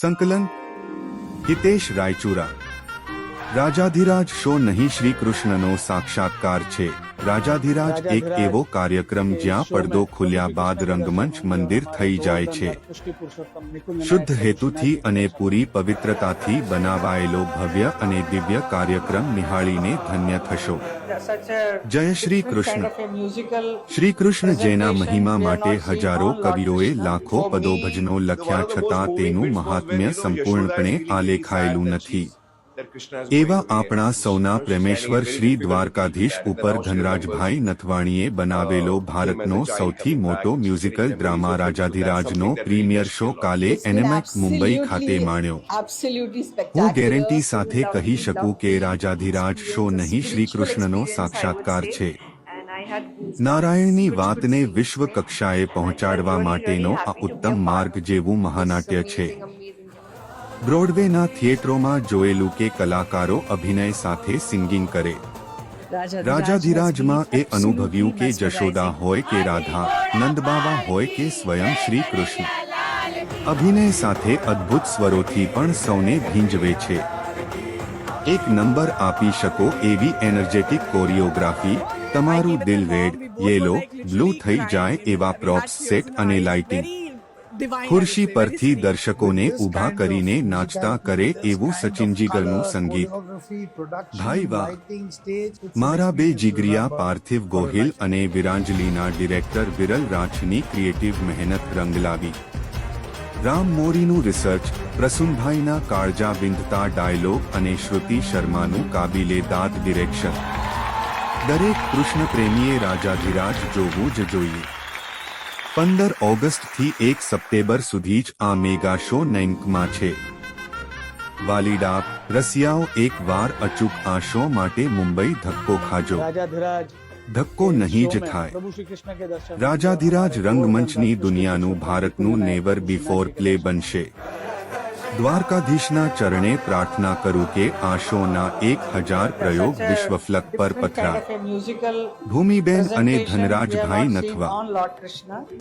સંકલન હિતેશ રાયચુરા. રાજાધિરાજ શો નહીં શ્રી કૃષ્ણનો સાક્ષાત્કાર છે. રાજાધિરાજ એક એવો કાર્યક્રમ જ્યાં પડદો ખુલ્યા બાદ રંગમંચ મંદિર થઈ જાય છે. શુદ્ધ હેતુથી અને પૂરી પવિત્રતાથી બનાવાયેલો ભવ્ય અને દિવ્ય કાર્યક્રમ નિહાળીને ધન્ય થશો. જય શ્રી કૃષ્ણ. શ્રી કૃષ્ણ જેના મહિમા માટે હજારો કવિઓએ લાખો પદો ભજનો લખ્યા છતાં તેનું મહાત્મ્ય સંપૂર્ણપણે આલેખાયેલું નથી. એવા આપણા સૌના પ્રેમેશ્વર શ્રી દ્વારકાધીશ ઉપર ધનરાજભાઈ નથવાણીએ બનાવેલો ભારતનો સૌથી મોટો મ્યુઝિકલ ડ્રામા રાજાધિરાજનો પ્રીમિયર શો કાલે એનેમેક મુંબઈ ખાતે માણ્યો. હું ગેરંટી સાથે કહી શકું કે રાજાધિરાજ શો નહીં શ્રી કૃષ્ણનો સાક્ષાત્કાર છે. નારાયણની વાતને વિશ્વ કક્ષાએ પહોંચાડવા માટેનો આ ઉત્તમ માર્ગ જેવું મહાનાટ્ય છે. બ્રોડવેના થિયેટરોમાં જોયેલું કે કલાકારો અભિનય સાથે સિંગિંગ કરે. રાજાધિરાજમાં એ અનુભવ્યું કે જશોદા હોય કે રાધા નંદબાવા હોય કે સ્વયં શ્રી કૃષ્ણ અભિનય સાથે અદ્ભુત સ્વરોથી પણ સૌને ભીંજવે છે. એક નંબર આપી શકો એવી એનર્જેટિક કોરિયોગ્રાફી તમારું દિલ રેડ યેલો બ્લુ થઈ જાય એવા પ્રોપ્સ સેટ અને લાઇટિંગ. ખુરશી પરથી દર્શકોને ઊભા કરીને નાચતા કરે એવું સચિનજીગરનું સંગીત. ભાઈ વાહ. મારા બે જીગરિયા પાર્થિવ ગોહિલ અને વિરાંજલીના ડિરેક્ટર વિરલ રાઠની ક્રિએટિવ મહેનત રંગ લાવી. રામ મોરીનું રિસર્ચ પ્રસુનભાઈના કાળજા વિંધતા ડાયલોગ અને શ્રુતિ શર્માનું કાબિલે દાદ ડિરેક્શન. દરેક કૃષ્ણ પ્રેમીએ રાજાધિરાજ જોવું જ જોઈએ. પંદર ઓગસ્ટથી એક સપ્ટેમ્બર સુધી જ આ મેગા શો નેન્કમાં છે. વાલીડા રસિયાઓ એક વાર અચૂક આ શો માટે મુંબઈ ધક્કો ખાજો. ધક્કો નહીં જ થાય. રાજાધિરાજ રંગમંચની દુનિયાનું ભારતનું નેવર બિફોર પ્લે બનશે. દ્વારકાધીશના ચરણે પ્રાર્થના કરું કે આ શોના એક હજાર પ્રયોગ વિશ્વફલક પર પથરા. ભૂમિબેન અને ધનરાજભાઈ નથવા.